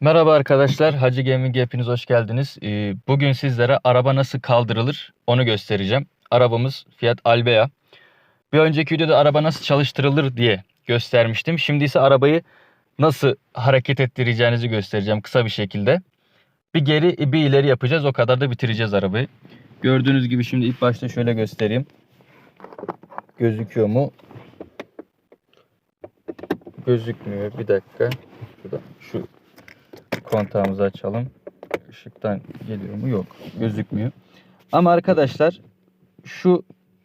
Merhaba arkadaşlar, Hacı Gaming hepiniz hoş geldiniz. Ee, Bugün sizlere araba nasıl kaldırılır onu göstereceğim. Arabamız Fiat Albea. Bir önceki videoda araba nasıl çalıştırılır diye göstermiştim. Şimdi ise arabayı nasıl hareket ettireceğinizi göstereceğim kısa bir şekilde. Bir geri bir ileri yapacağız o kadar da bitireceğiz arabayı. Gördüğünüz gibi şimdi ilk başta şöyle göstereyim. Gözüküyor mu? Gözükmüyor. Bir dakika. Şurada şu kontağımızı açalım. Işıktan geliyor mu? Yok. Gözükmüyor. Ama arkadaşlar şu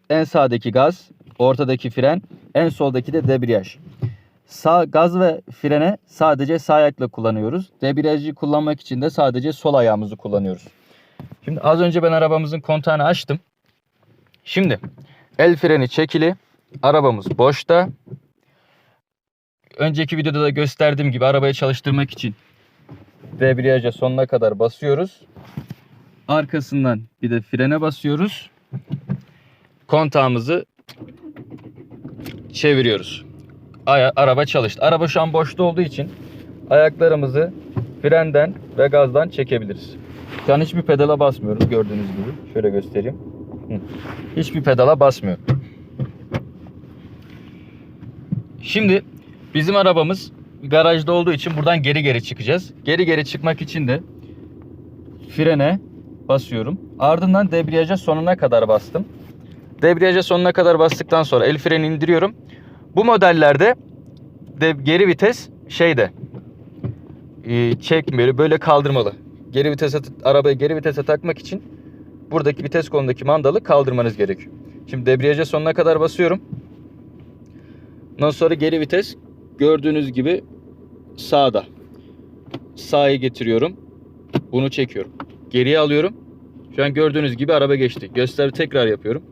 en sağdaki gaz, ortadaki fren, en soldaki de debriyaj. Sağ gaz ve frene sadece sağ ayakla kullanıyoruz. Debriyajı kullanmak için de sadece sol ayağımızı kullanıyoruz. Şimdi az önce ben arabamızın kontağını açtım. Şimdi el freni çekili. Arabamız boşta. Önceki videoda da gösterdiğim gibi arabayı çalıştırmak için debriyaja sonuna kadar basıyoruz. Arkasından bir de frene basıyoruz. Kontağımızı çeviriyoruz. Aya- araba çalıştı. Araba şu an boşta olduğu için ayaklarımızı frenden ve gazdan çekebiliriz. Şu an hiçbir pedala basmıyoruz gördüğünüz gibi. Şöyle göstereyim. Hiçbir pedala basmıyorum. Şimdi bizim arabamız garajda olduğu için buradan geri geri çıkacağız. Geri geri çıkmak için de frene basıyorum. Ardından debriyaja sonuna kadar bastım. Debriyaja sonuna kadar bastıktan sonra el freni indiriyorum. Bu modellerde de geri vites şeyde e, çekmeli böyle kaldırmalı. Geri vitese arabayı geri vitese takmak için buradaki vites kolundaki mandalı kaldırmanız gerekiyor. Şimdi debriyaja sonuna kadar basıyorum. Ondan sonra geri vites gördüğünüz gibi sağda. Sağa getiriyorum. Bunu çekiyorum. Geriye alıyorum. Şu an gördüğünüz gibi araba geçti. Göster tekrar yapıyorum.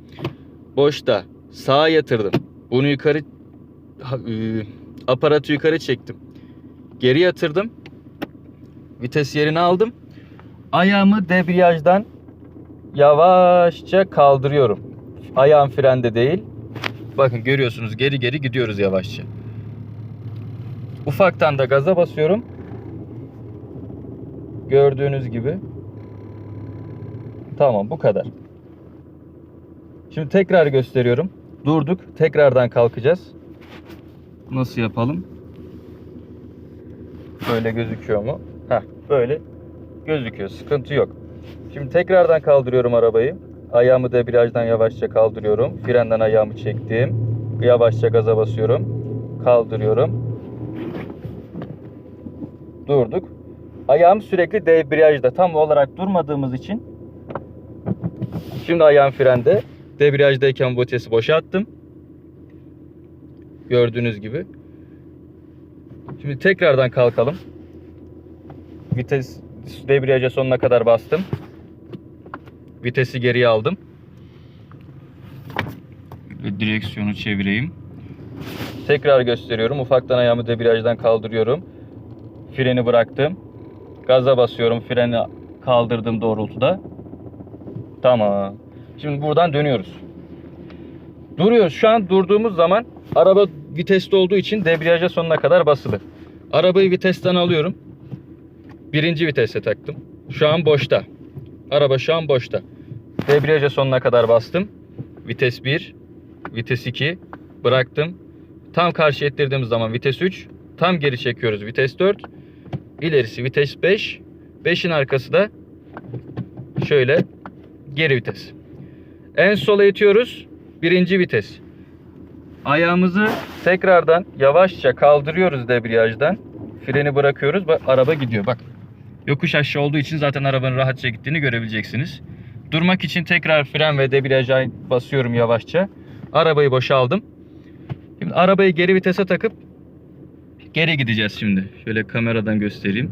Boşta sağa yatırdım. Bunu yukarı ıı, aparatı yukarı çektim. Geri yatırdım. Vites yerine aldım. Ayağımı debriyajdan yavaşça kaldırıyorum. Ayağım frende değil. Bakın görüyorsunuz geri geri gidiyoruz yavaşça. Ufaktan da gaza basıyorum. Gördüğünüz gibi. Tamam bu kadar. Şimdi tekrar gösteriyorum. Durduk. Tekrardan kalkacağız. Nasıl yapalım? Böyle gözüküyor mu? Heh, böyle gözüküyor. Sıkıntı yok. Şimdi tekrardan kaldırıyorum arabayı. Ayağımı debriyajdan yavaşça kaldırıyorum. Frenden ayağımı çektim. Yavaşça gaza basıyorum. Kaldırıyorum. Durduk. Ayağım sürekli debriyajda. Tam olarak durmadığımız için şimdi ayağım frende. Debriyajdayken vitesi boşa attım. Gördüğünüz gibi. Şimdi tekrardan kalkalım. Vites debriyaja sonuna kadar bastım. Vitesi geriye aldım. Ve direksiyonu çevireyim. Tekrar gösteriyorum. Ufaktan ayağımı debriyajdan kaldırıyorum. Freni bıraktım. Gaza basıyorum. Freni kaldırdım doğrultuda. Tamam. Şimdi buradan dönüyoruz. Duruyoruz. Şu an durduğumuz zaman araba viteste olduğu için debriyaja sonuna kadar basılı. Arabayı vitesten alıyorum. Birinci vitese taktım. Şu an boşta. Araba şu an boşta. Debriyaja sonuna kadar bastım. Vites 1, vites 2 bıraktım. Tam karşı ettirdiğimiz zaman vites 3, tam geri çekiyoruz vites 4. İlerisi vites 5. 5'in arkası da şöyle geri vites. En sola itiyoruz. Birinci vites. Ayağımızı tekrardan yavaşça kaldırıyoruz debriyajdan. Freni bırakıyoruz. Bak araba gidiyor. Bak. Yokuş aşağı olduğu için zaten arabanın rahatça gittiğini görebileceksiniz. Durmak için tekrar fren ve debriyaja basıyorum yavaşça. Arabayı boşaldım. Şimdi arabayı geri vitese takıp geri gideceğiz şimdi. Şöyle kameradan göstereyim.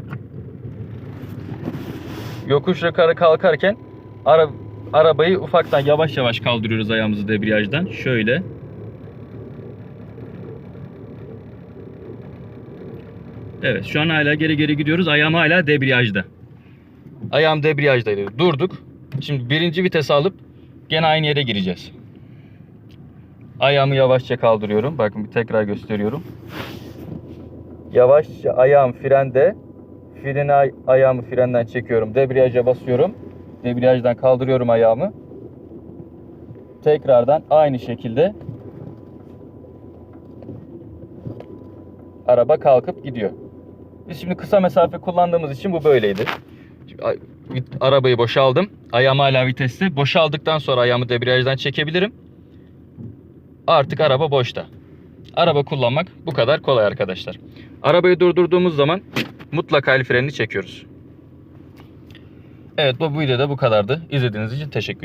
Yokuş yukarı kalkarken ara, arabayı ufaktan yavaş yavaş kaldırıyoruz ayağımızı debriyajdan. Şöyle. Evet şu an hala geri geri gidiyoruz. Ayağım hala debriyajda. Ayağım debriyajdaydı. Durduk. Şimdi birinci vitese alıp gene aynı yere gireceğiz. Ayağımı yavaşça kaldırıyorum. Bakın tekrar gösteriyorum. Yavaşça ayağım frende. Freni ay- ayağımı frenden çekiyorum. Debriyaja basıyorum. Debriyajdan kaldırıyorum ayağımı. Tekrardan aynı şekilde araba kalkıp gidiyor. Biz şimdi kısa mesafe kullandığımız için bu böyleydi. Arabayı boşaldım. Ayağım hala viteste. Boşaldıktan sonra ayağımı debriyajdan çekebilirim. Artık araba boşta. Araba kullanmak bu kadar kolay arkadaşlar. Arabayı durdurduğumuz zaman mutlaka el frenini çekiyoruz. Evet bu videoda bu kadardı. İzlediğiniz için teşekkür